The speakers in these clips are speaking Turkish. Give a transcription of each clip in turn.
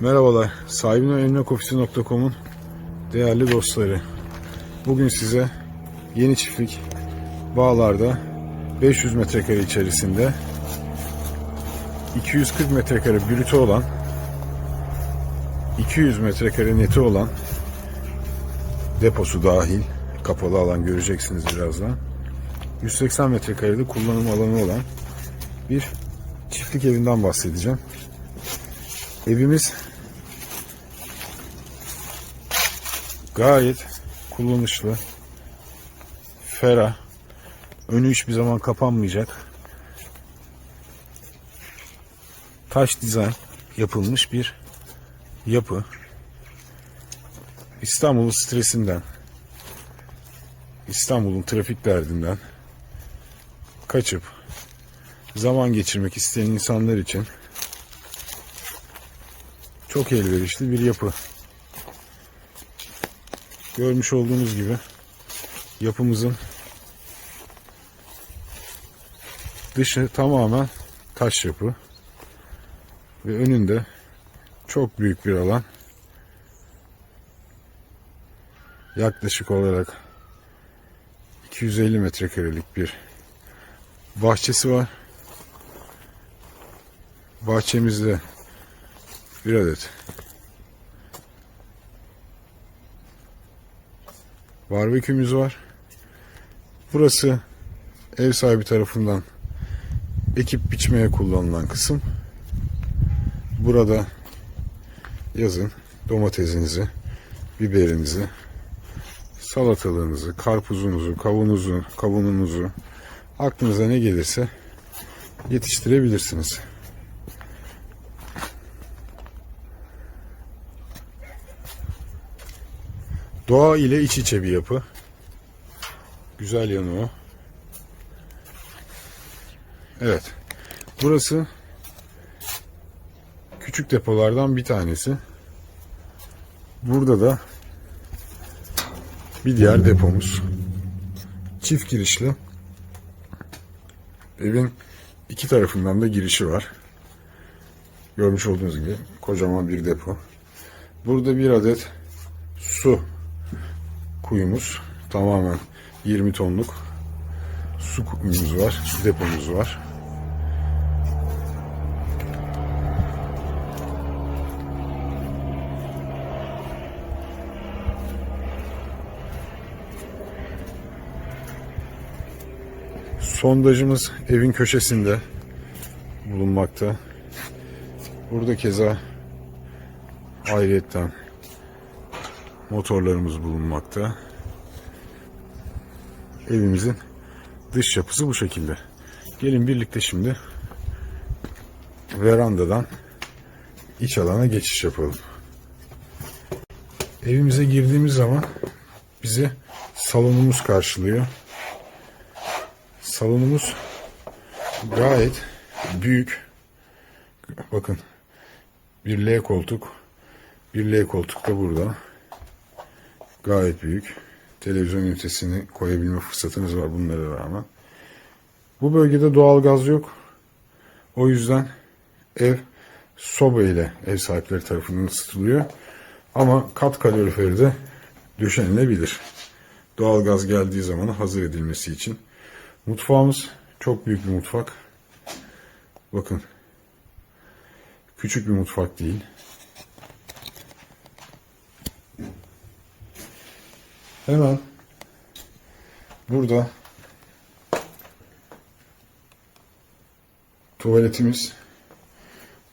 Merhabalar, sahibinenemlakofisi.com'un değerli dostları. Bugün size yeni çiftlik bağlarda 500 metrekare içerisinde 240 metrekare brütü olan 200 metrekare neti olan deposu dahil kapalı alan göreceksiniz birazdan. 180 metrekarede kullanım alanı olan bir çiftlik evinden bahsedeceğim. Evimiz gayet kullanışlı, ferah, önü hiçbir zaman kapanmayacak, taş dizayn yapılmış bir yapı. İstanbul'un stresinden, İstanbul'un trafik derdinden kaçıp zaman geçirmek isteyen insanlar için çok elverişli bir yapı. Görmüş olduğunuz gibi yapımızın dışı tamamen taş yapı ve önünde çok büyük bir alan. Yaklaşık olarak 250 metrekarelik bir bahçesi var. Bahçemizde bir adet barbekümüz var. Burası ev sahibi tarafından ekip biçmeye kullanılan kısım. Burada yazın domatesinizi, biberinizi, salatalığınızı, karpuzunuzu, kavunuzu, kavununuzu aklınıza ne gelirse yetiştirebilirsiniz. Doğa ile iç içe bir yapı. Güzel yanı o. Evet. Burası küçük depolardan bir tanesi. Burada da bir diğer depomuz. Çift girişli. Evin iki tarafından da girişi var. Görmüş olduğunuz gibi kocaman bir depo. Burada bir adet su kuyumuz. Tamamen 20 tonluk su kuyumuz var. Depomuz var. Sondajımız evin köşesinde bulunmakta. Burada keza ayrıyetten motorlarımız bulunmakta. Evimizin dış yapısı bu şekilde. Gelin birlikte şimdi verandadan iç alana geçiş yapalım. Evimize girdiğimiz zaman bizi salonumuz karşılıyor. Salonumuz gayet büyük. Bakın bir L koltuk, bir L koltuk da burada. Gayet büyük. Televizyon ünitesini koyabilme fırsatınız var bunlara rağmen. Bu bölgede doğal gaz yok. O yüzden ev soba ile ev sahipleri tarafından ısıtılıyor. Ama kat kaloriferi de döşenilebilir. Doğal gaz geldiği zaman hazır edilmesi için. Mutfağımız çok büyük bir mutfak. Bakın. Küçük bir mutfak değil. Hemen burada tuvaletimiz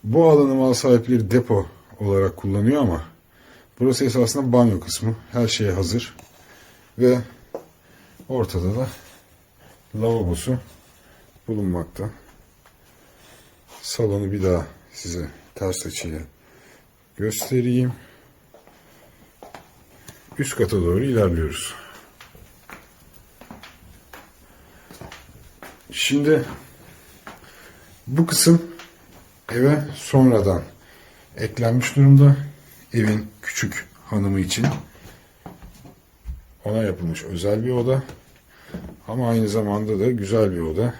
bu alanı mal sahipleri depo olarak kullanıyor ama burası esasında banyo kısmı. Her şey hazır. Ve ortada da lavabosu bulunmakta. Salonu bir daha size ters açıyla göstereyim. Üst kata doğru ilerliyoruz. Şimdi bu kısım eve sonradan eklenmiş durumda. Evin küçük hanımı için ona yapılmış özel bir oda. Ama aynı zamanda da güzel bir oda.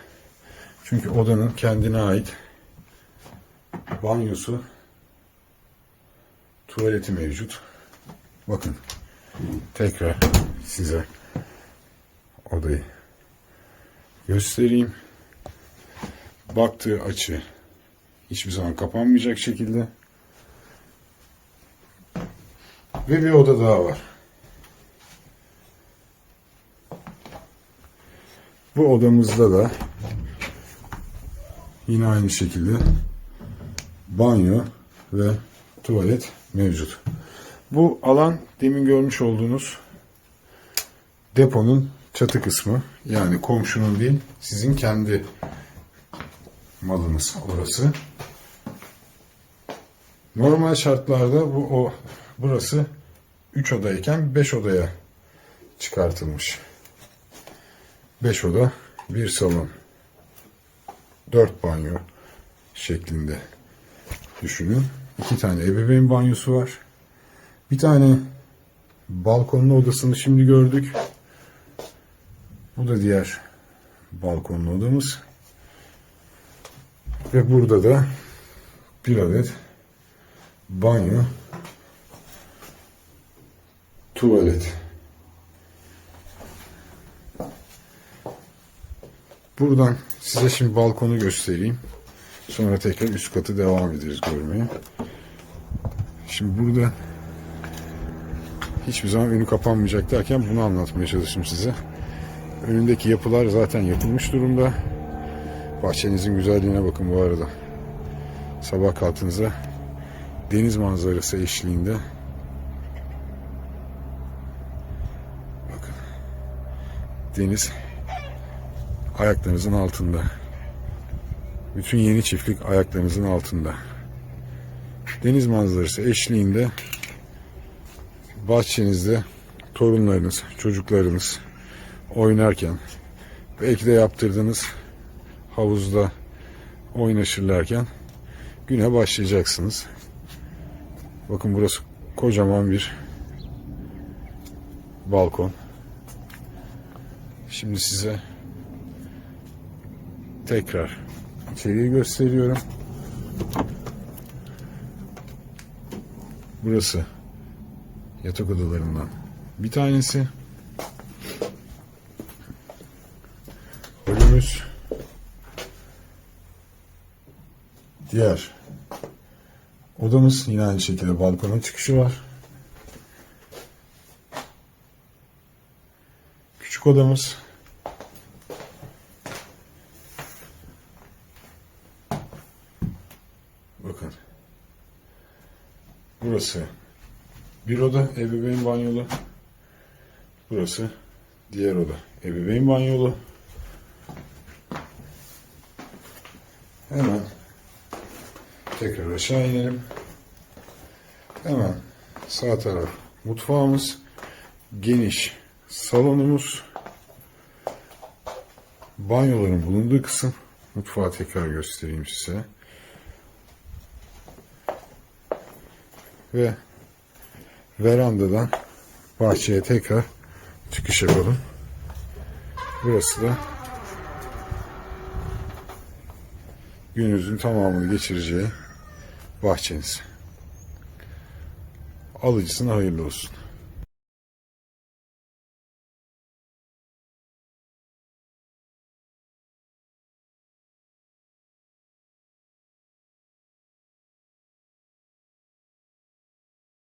Çünkü odanın kendine ait banyosu tuvaleti mevcut. Bakın tekrar size odayı göstereyim. Baktığı açı hiçbir zaman kapanmayacak şekilde. Ve bir oda daha var. Bu odamızda da yine aynı şekilde banyo ve tuvalet mevcut. Bu alan demin görmüş olduğunuz deponun çatı kısmı. Yani komşunun değil, sizin kendi malınız orası. Normal şartlarda bu o burası 3 odayken 5 odaya çıkartılmış. 5 oda, bir salon, 4 banyo şeklinde düşünün. İki tane ebeveyn banyosu var. Bir tane balkonlu odasını şimdi gördük. Bu da diğer balkonlu odamız. Ve burada da bir adet banyo, tuvalet. Buradan size şimdi balkonu göstereyim. Sonra tekrar üst katı devam ederiz görmeye. Şimdi burada hiçbir zaman önü kapanmayacak derken bunu anlatmaya çalıştım size. Önündeki yapılar zaten yapılmış durumda. Bahçenizin güzelliğine bakın bu arada. Sabah kalktığınızda deniz manzarası eşliğinde bakın deniz ayaklarınızın altında. Bütün yeni çiftlik ayaklarınızın altında. Deniz manzarası eşliğinde bahçenizde torunlarınız, çocuklarınız oynarken belki de yaptırdığınız havuzda oynaşırlarken güne başlayacaksınız. Bakın burası kocaman bir balkon. Şimdi size tekrar içeriği gösteriyorum. Burası yatak odalarından bir tanesi. Önümüz diğer odamız yine aynı şekilde balkona çıkışı var. Küçük odamız Bakın. Burası bir oda ebeveyn banyolu. Burası diğer oda ebeveyn banyolu. Hemen tekrar aşağı inelim. Hemen sağ taraf mutfağımız. Geniş salonumuz. Banyoların bulunduğu kısım. Mutfağı tekrar göstereyim size. ve verandadan bahçeye tekrar çıkış yapalım. Burası da gününüzün tamamını geçireceği bahçeniz. Alıcısına hayırlı olsun.